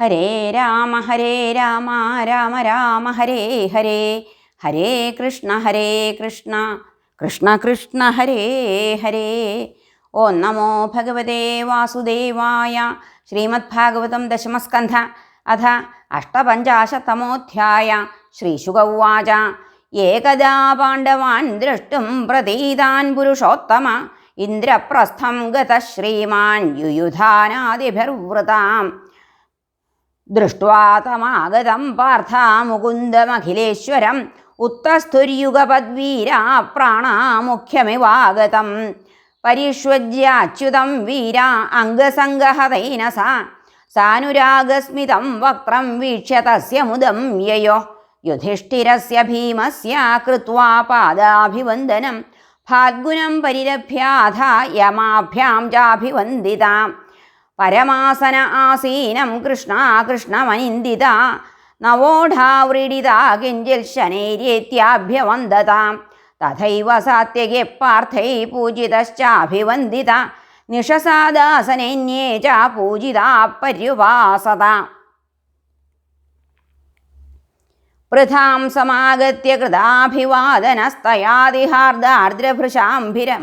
ഹരേ രാമ ഹരേ രാമ രാമ രാമ ഹരേ ഹരേ. ഹരേ കൃഷ്ണ ഹരേ കൃഷ്ണ. കൃഷ്ണ കൃഷ്ണ ഹരേ ഹരേ. ഓം നമോ ഭഗവതേ വാസുദേവായ ശ്രീമദ്ഭാഗവതം ദശമസ്കന്ധ അഥ അഷ്ടപഞ്ചാശത്തമോധ്യായ ശ്രീശുക ഉവാച ഏകദാ പാണ്ഡവാൻ ദ്രഷ്ടും പ്രതീതാൻ പുരുഷോത്തമ. ഇന്ദ്രപ്രസ്ഥം ഗത ശ്രീമാൻ യുയുധാനാദിഭിർവൃതാം. ദൃഷ്ട്വാ തമാഗതം പാർത്ഥ മുകുന്ദമഖിലേശ്വരം ഉത്തസ്ഥുര്യുഗപദ്വീരാ പ്രാണാമുഖ്യമിവാഗതം പരിഷ്വജ്യാച്യുതം വീര അംഗസംഗഹതൈന സാനുരാഗസ്മിതം വക്രം വീക്ഷ്യ തസ്യ മുദം യയോ. യുധിഷ്ഠിരസ്യ ഭീമസ്യ കൃത്വാ പാദാഭിവന്ദനം. ഫാൽഗുനം പരിരഭ്യാഥ യമാഭ്യാം ചാഭിവന്ദിതാം. പരമാസന ആസീനം കൃഷ്ണ കൃഷ്ണമനിന്ദിത നവോഢാവ്രീഡിത കിഞ്ചിൽ ശനൈര്യേത്യാഭ്യവന്ദതാം തഥൈവ സാത്യകെ പാർത്ഥൈ പൂജിതശ്ചാഭിവന്ദിത നിഷസാദാസനന്യേ ച പൂജിത പര്യുപാസത. പൃഥാം സമാഗത്യ കൃതാഭിവാദനസ്തയാദിഹാർദ്രാർദ്രഭൃശാംഭിരം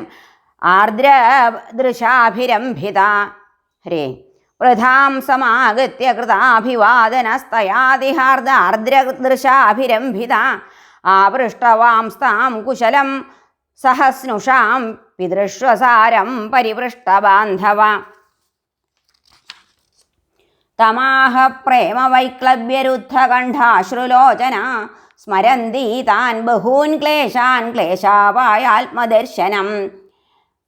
ആർദ്രദൃശാഭിരംഭിത ഹരേ. വൃഥാം സമാഗത്യ കൃതാഭിവാദനസ്തയാദിഹാർദ്രാർദ്രദൃശാഭിരംഭിത ആപൃഷ്ടവാംസ്താം കുശലം സഹസ്നുഷാം പിതൃഷ്വസാരം പരിപൃഷ്ടബാന്ധവ. തമാഹ പ്രേമവൈക്ലവ്യരുദ്ധകണ്ഠാശ്രുലോചന. സ്മരന്തി താൻ ബഹൂൻ ക്ലേശാൻ ക്ലേശാപായാത്മദർശനം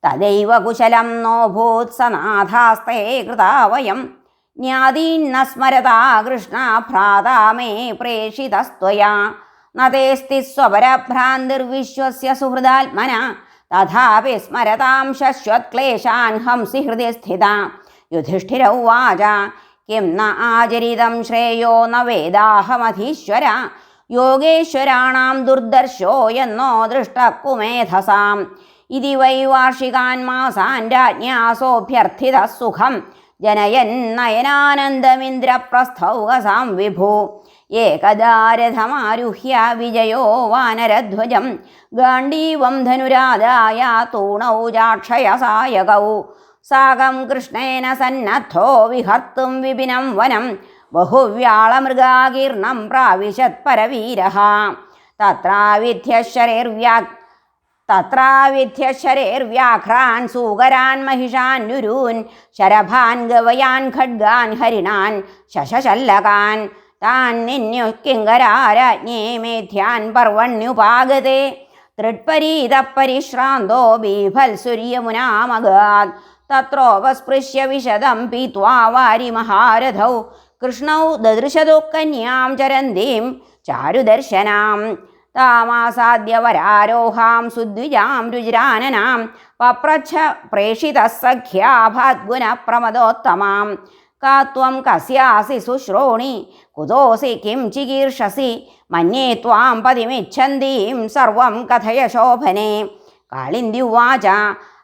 തദൈവ കുശലം നോഭൂത് സനാഥാസ്തേ കൃതാ വയം. ജ്ഞാതീന്ന സ്മരതാ കൃഷ്ണ ഭ്രാതാ മേ പ്രേഷിതസ്ത്വയാ. നതേസ്തി സ്വപരഭ്രാന്തിർവിശ്വസ്യ സുഹൃദാത്മന. തഥാപി സ്മരതാം ശശ്വത്ക്ലേശാൻ ഹംസി ഹൃദയ സ്ഥിത. യുധിഷ്ഠിര ഉവാച കിം ന ആചരിതം ശ്രേയോ ന വേദാഹമധീശ്വര. യോഗേശ്വരാണാം ദുർദർശോ എന്നോ ദൃഷ്ടക്കുമേധസാം ഇതി വൈ വാർഷികാൻ മാസാൻ രാജ്ഞാസോഭ്യർത്ഥിത സുഖം ജനയൻ നയനാനന്ദമിന്ദ്രപ്രസ്ഥൗകസാം വിഭു. ഏകദാരഥമാരുഹ്യ വിജയോ വാനരധ്വജം. ഗാണ്ഡീവം ധനുരാധായ തൂണൗ ചാക്ഷയസായകൗ. സാകം കൃഷ്ണേന സന്നദ്ധോ വിഹർത്തും വിപിനം വനം. ബഹുവ്യാളമൃഗാകീർണം പ്രാവിശത് പരവീരഃ തത്രാവിധ്യശരൈർവ്യാ തത്രാവിധ്യശരൈർവ്യാഘ്രാൻ സൂകരാൻ മഹിഷാൻ നുരൂൻ ശരഭാൻ ഗവയാൻ ഖഡ്ഗാൻ ഹരിണാൻ ശശശല്ലകാൻ താൻ നിന്യു കിങ്കരാരാജ്ഞേ മേധ്യാൻ പർവണ്യുപാഗതേ. തൃട്പരീതപരിശ്രാന്തോ ബീഭത്സുര്യമുനാമഗാത് തത്രോപസ്പൃശ്യ വിശദം പീത്വാ വാരിമഹാരഥൗ കൃഷ്ണൗ ദദൃശതു കന്യാം ചരന്തീം ചാരുദർശനാം. താമാസാദ്യ വരാരോഹാം സുദ്വിജാം രുചിരാനനാം പപ്രച്ഛ പ്രേഷിത സഖ്യാഭാദ്ഗുണ പ്രമദോത്തമാം കാത്വം കസ്യാസി ശുശ്രോണി കുതോസി കിം ചികീർഷസി മന്യേ ത്വാം പതിമിച്ഛന്തീം സർവം കഥയ ശോഭനെ കാളിന്ത്യുവാച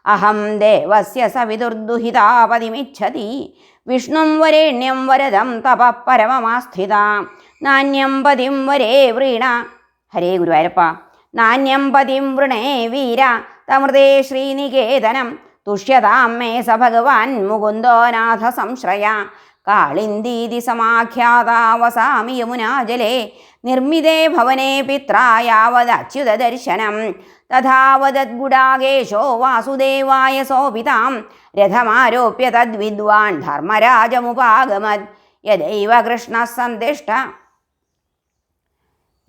അഹം ദേവസ്യ സവിതുർദുഹിതാ പതിമിച്ഛതി വിഷ്ണും വരേണ്യം വരദം തപ പരമമാസ്ഥിത. നാന്യം പതിം വരേ വ്രീണ ഹരേ ഗുരുവായൂരപ്പ. നാന്യം പതിം വൃണേ വീര തമൃതേ ശ്രീനികേതനം തുഷ്യതാം മേ സ ഭഗവാൻ മുകുന്ദോനാഥ സംശ്രയ. കാളിന്ദീതി സമാഖ്യാതാവസാമി യമുനാജലേ നിർമ്മിതേ ഭവനേ പിത്രായാവദച്യുതദർശനം തഥാവദദ്ഗുഡാകേശോ വാസുദേവായ സോപിതാം രഥമാരോപ്യ തദ്വിദ്വാൻ ധർമ്മരാജമുപാഗമത്. യദൈവ കൃഷ്ണ സന്ദിഷ്ട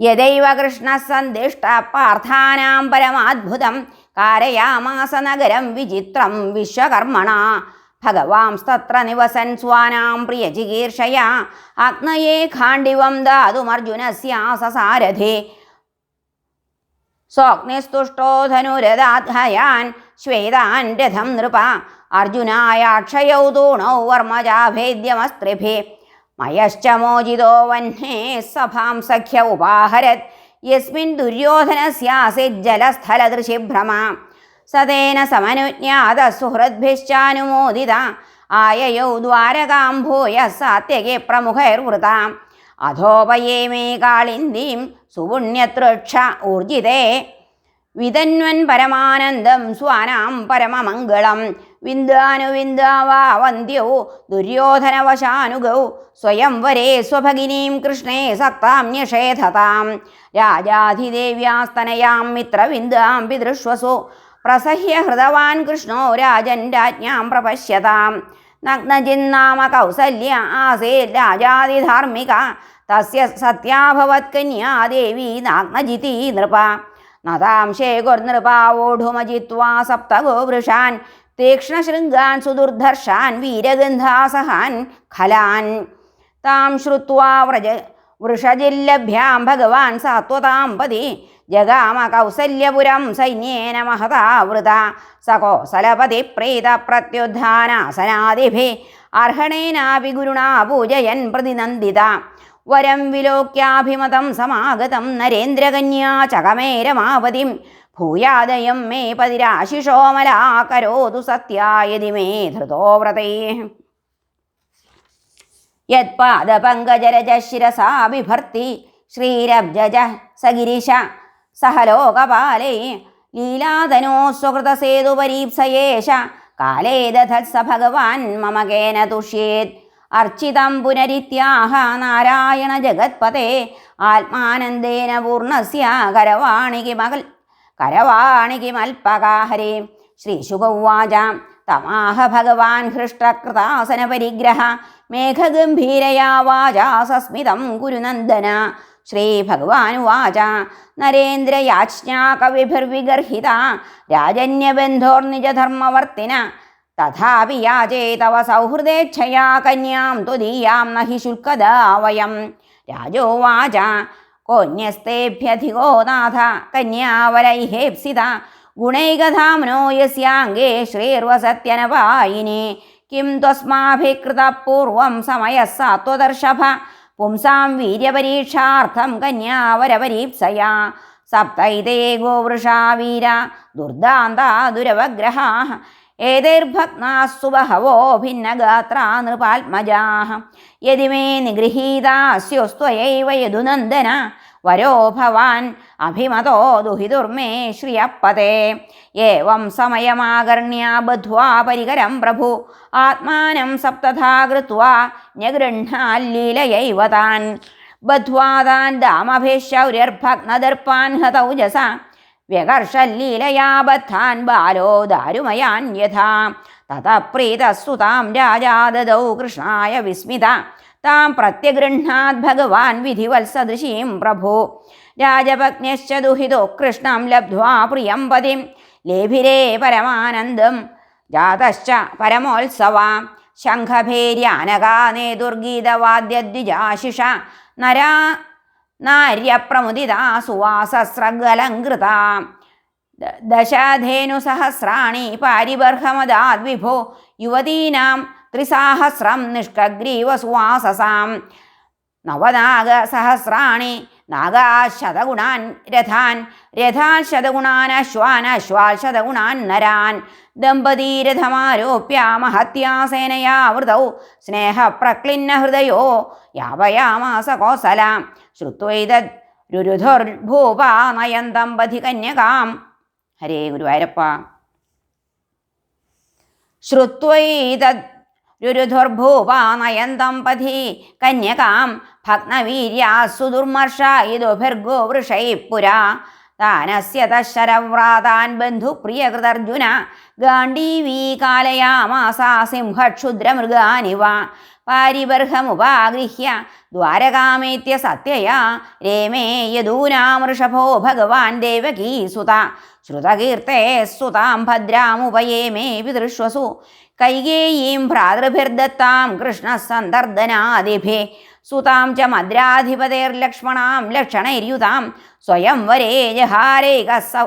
യദൈവ കൃഷ്ണ സന്ദിഷ്ട പാർത്ഥാനാം പരമാത്ഭുതം കാരയാമാസ നഗരം വിചിത്രം വിശ്വകർമ്മണ. ഭഗവാംസ്തത്ര നിവസൻ സ്വാനാം പ്രിയ പ്രിയചികീർഷയ അഗ്നയേ ഖാണ്ഡിവം ദാതുമർജുനസ്യാസസാരഥേ സ്വഗ്നിസ്തുഷ്ടോ ധനുരദാധ്യയാൻ ശ്വേതാൻ രഥം നൃപ. അർജുനായാക്ഷയൗ തൂണൗ വർമ്മജാഭേദ്യമസ്ത്രിഭി. മയശ്ച മോചിതോ വഹ്നേ സഭാം സഖ്യ ഉപാഹരത്. യസ്മിൻ ദുര്യോധനസ്യാസിജ്ജലസ്ഥലദൃശിഭ്രമ സതേന സമനുജ്ഞാത സുഹൃദ്ഭിശ്ചാനുമോദിത. ആയയോ ദ്വാരകാം ഭൂയ സാത്യകെ പ്രമുഖൈർവൃതാം അധോപയേമേ കാളിന്ദീം സുപുണ്യതൃക്ഷ ഊർജിതേ. വിതന്വൻ പരമാനന്ദം സ്വാനാം പരമമംഗളം. വിന്ദാനുവിന്ദാവാ വന്ദ്യൗ ദുര്യോധനവശാനുഗൗ സ്വയം വരേ സ്വഭഗിനീം കൃഷ്ണേ സക്താം ന്യഷേധതാം രാജാധിദേവ്യാസ്തനയാം മിത്രവിന്ദാം പിതൃഷ്വസു പ്രസഹ്യ ഹൃതവാൻ കൃഷ്ണോ രാജൻ രാജ്ഞാം പ്രപശ്യതാം. നഗ്നജിന്നാമ കൗസല്യ ആസേ രാജാതിധാർമ്മിക തസ്യ സത്യാഭവത്കന്യാ ദേവി നാഗ്നജിതി നൃപ. നതാം ശേഖുർനൃപാവോഢുമജിത്വാ സപ്തഗോ വൃഷാൻ തീക്ഷ്ണശൃംഗാൻ സുദുർധർഷാൻ വീരഗന്ധാസഹാൻ ഖലാൻ താം ശ്രുത്വാ വ്രജ വൃഷജില്ലഭ്യാം ഭഗവാൻ സാത്വതാം പതി ജഗാമ കൗസല്യപുരം സൈന്യേന മഹതാവൃത സകോസലപതി പ്രീത പ്രത്യുദ്ധാനാസനാദിഭി അർഹണേനാപി ഗുരുണാ പൂജയൻ പ്രതിനന്ദിത വരം വിലോക്യാഭിമതം സമാഗതം നരേന്ദ്രകന്യാ ചകമേരമാവതിം ഭൂയാദയം മേ പതിരാശിഷോമലാകരോതു സത്യായതി മേ ധൃതോ വ്രതേ. യത്പാദപങ്കജരജ ശിരസാ ബിഭർത്തി ശ്രീരബ്ജജ സഗിരിശ സഹലോകപാലേ ലീലാതനോ സ്വകൃതസേതുപരീപ്സയേശ കാലേ ദധത്സ ഭഗവാൻ മമകേന തുഷ്യേത്. അർച്ചിതം പുനരിത്യാഹ നാരായണ ജഗത്പതേ ആത്മാനന്ദേന പൂർണസ്യ കരവാണികി മകൾ കരവാണികി മൽപകാഹരേ ശ്രീശുഗൗവാച തമാഹ ഭഗവാൻ ഹൃഷ്ടകൃതാസന പരിഗ്രഹ മേഘഗംഭീരയാ വാചാ സസ്മിതം കുരുനന്ദന ശ്രീഭഗവാനുവാച നരേന്ദ്രയാജ്ഞാ കവിഭിർവിഗർഹിത രാജന്യബന്ധോർനിജധർമ്മവർത്തിന. തഥാപി യാചേ തവ സൗഹൃദേച്ഛയാ കന്യാം ത്വദീയാം നഹി ശുൽക്കദാ വയം. രാജോവാച കോന്യസ്തേഭ്യധികോ നാഥ കന്യാവരൈഹേപ്സിത ഗുണൈകധാംനോ യസ്യാംഗേ ശ്രീർവസത്യനവായിനി കിം ത്വസ്മാഭികൃത പൂർവം സമയः സാത്വദർശഭ പുംസാം വീര്യപരീക്ഷാർത്ഥം കന്യാവരപരീപ്സയാ. സപ്തൈതേ ഗോവൃഷാ വീര ദുർദാന്ത ദുരവഗ്രഹാ. ഏതൈർഭഗ്നാസ്സു ബഹവോ ഭിന്നഗാത്രാ നൃപാത്മജാഹ യതി മേ നിഗൃഹീതാസ്യോസ്ത്വയൈവ യദുനന്ദന വരോ ഭവാൻ അഭിമതോ ദുഹിതുർമേ ശ്രിയപ്പതേ. ഏവം സമയമാകർണ്യ ബദ്ധ്വാ പരികരം പ്രഭു. ആത്മാനം സപ്തഥാ കൃത്വാ ഞഗൃഹാല്ലീലയൈവ താൻ. ബദ്ധ്വാ താൻ ദാമഭിശൗര്യർഭഗ്നദർപ്പാൻ ഹതൗജസ. വ്യകർഷല്ലീലയാ ബദ്ധാൻ ബാലോ ദാരുമയാൻ യഥാ. തത പ്രീതസ്സുതാം രാജാ ദദൗ കൃഷ്ണായ വിസ്മിത. താം പ്രത്യഗൃഹാത് ഭഗവാൻ വിധിവത്സദൃശീം പ്രഭു. രാജപത്ന്യശ്ച ദുഹിതോ കൃഷ്ണം ലബ്ധ്വാ പ്രിയം പതിം. ലേഭിരേ പരമാനന്ദം. ജാതശ്ച പരമോത്സവ. ശംഖഭേര്യാനകാ നേതുർഗീതവാദ്യദ്വിജാശിഷ. നരാ നാര്യപ്രമുദിതാ സുവാസസ്രഗലങ്കൃത ദശധേനുസഹസ്രാണി പാരിബർഹമദാദ്വിഭോ യുവതീനാം ത്രിസാഹസ്രം നിഷ്കഗ്രീവസുവാസസാം. നവനാഗസഹസ്രാണി നാഗാശതഗുണാൻ രഥാൻ രഥാൻ ശതഗുണാൻ അശ്വാൻ അശ്വാൽ ശതഗുണാൻ നരാൻ. ദമ്പതീരഥമാരോപ്യ മഹത്യാസേനയാവൃതൗ സ്നേഹപ്രക്ലിന്ന ഹൃദയോ യാവയാമാസ കോസലാം ശ്രുത്വൈതദ് നയം ദമ്പതി കന്യകാം. ഹരേ ഗുരുവായൂരപ്പ. ശ്രുത്വൈതദ് രുരുധുർഭൂപാ നയന്തം പഥി. കന്യകാം ഭഗ്നവീര്യാസു ദുർമർഷ ഇതുഭിർഗോ വൃഷൈ പുരാ. താനസ്യ തശരവ്രാതാൻ ബന്ധുപ്രിയകൃതർജുന ഗാണ്ഡീവീ കാലയാമാസാ സിംഹക്ഷുദ്രമൃഗാനിവ. പാരിബർഹമുപാഗൃഹ്യ ദ്വാരകാമേത്യ സത്യയാ രേമേ യദൂനാമൃഷഭോ ഭഗവാൻ ദേവകീസുത ശ്രുതകീർത്തേ സുതാം ഭദ്രാമുപയേമേ പിതൃഷ്വസു കൈകേയീം ഭ്രാതൃഭിർദത്താം കൃഷ്ണസന്ദർദനാദിഭേ സുതാം ച മദ്രാധിപതേർലക്ഷ്മണാം ലക്ഷണൈര്യുതാം സ്വയം വരേ ജഹാരൈക സ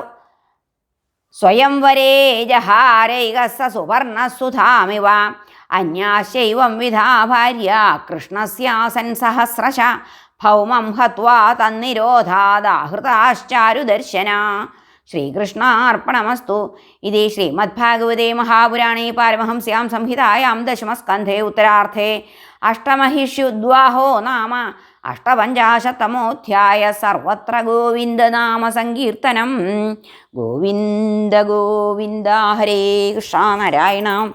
ജഹാരൈക സ സുവർണസുധാമിവ അന്യാശൈവം വിധാ ഭാര്യ കൃഷ്ണസ്യാസൻ സഹസ്രശ. ഭൗമം ഹത്വാ തന്നിരോധാദാഹൃതാശ്ചാരുദർശന. ശ്രീകൃഷ്ണാർപ്പണമസ്തു. ഇതി ശ്രീമദ്ഭാഗവതേ മഹാപുരാണേ പാരമഹംസ്യാം സംഹിതായാം ദശമസ്കന്ധേ ഉത്തരാർത്ഥേ. അഷ്ടമഹിഷ്യുദ്വാഹോ നാമ. അഷ്ടപഞ്ചാശത്തമോധ്യായ സർവത്ര ഗോവിന്ദനാമ സങ്കീർത്തനം. ഗോവിന്ദ ഗോവിന്ദ ഹരേ കൃഷ്ണ നാരായണ.